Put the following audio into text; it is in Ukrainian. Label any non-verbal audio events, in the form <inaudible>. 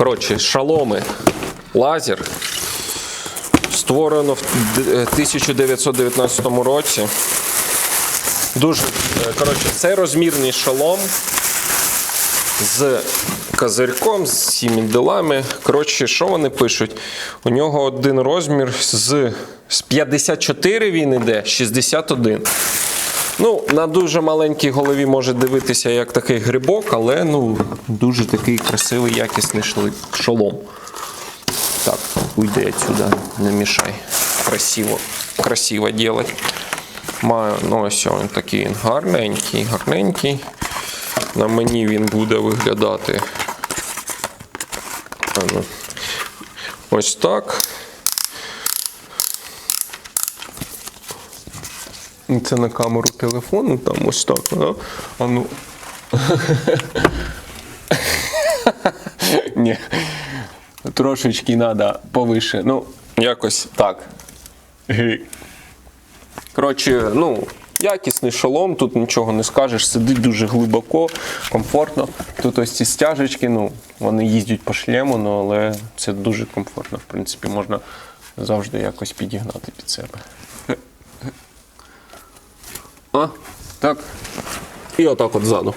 Коротше, шаломи лазер. Створено в е, 1919 році. Дуже е, коротше, це розмірний шолом з козирьком, з всіми ділами. Коротше, що вони пишуть? У нього один розмір з, з 54 він іде, 61. Ну, на дуже маленькій голові може дивитися як такий грибок, але ну, дуже такий красивий, якісний шолом. Так, уйди отсюда, не мішай. Красиво, красиво делать. Маю, ну ось він такий гарненький, гарненький. На мені він буде виглядати. Ось так. Це на камеру телефону, там ось так. Да? А ну. <laughs> Ні. Трошечки треба повише. Ну, якось так. Коротше, ну, якісний шолом, тут нічого не скажеш, сидить дуже глибоко, комфортно. Тут ось ці стяжечки, ну, вони їздять по шлему, ну, але це дуже комфортно. В принципі, можна завжди якось підігнати під себе. А, так. І отак от ззаду.